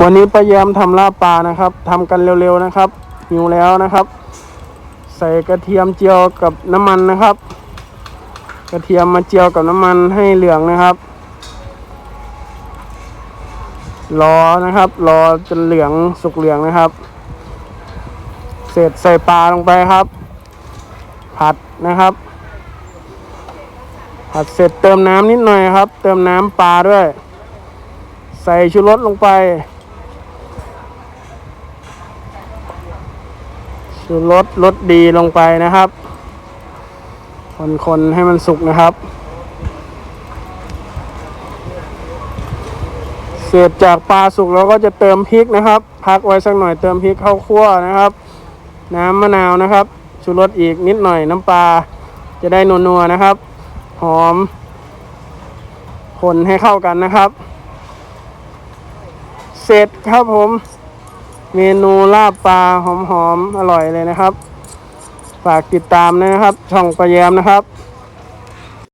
วันนี้ป้าแยมทำลาบปลานะครับทำกันเร็วๆนะครับหิวแล้วนะครับ ใส่กระเทียมเจียวกับน้ำมันนะครับ กระเทียมมาเจียวกับน้ำมันให้เหลืองนะครับรอนะครับ รอจนเหลืองสุกเหลืองนะครับ เสร็จใส่ปลาลงไปครับ ผัดนะครับ ผัดเสร็จเติมน้ำนิดหน่อยครับ เติมน้ำปลาด้วย ใส่ชูรสลงไป ชูรสรสดีลงไปนะครับ คนๆให้มันสุกนะครับ เสร็จจากปลาสุกเราก็จะเติมพริกนะครับ พักไว้สักหน่อยเติมพริกเข้าคั่วนะครับ น้ำมะนาวนะครับชูรสอีกนิดหน่อยน้ำปลาจะได้นัวๆนะครับ หอม คนให้เข้ากันนะครับ เสร็จครับผม เมนูลาบปลาหอมๆอร่อยเลยนะครับ ฝากติดตามนะครับ ช่องปลาแยมนะครับ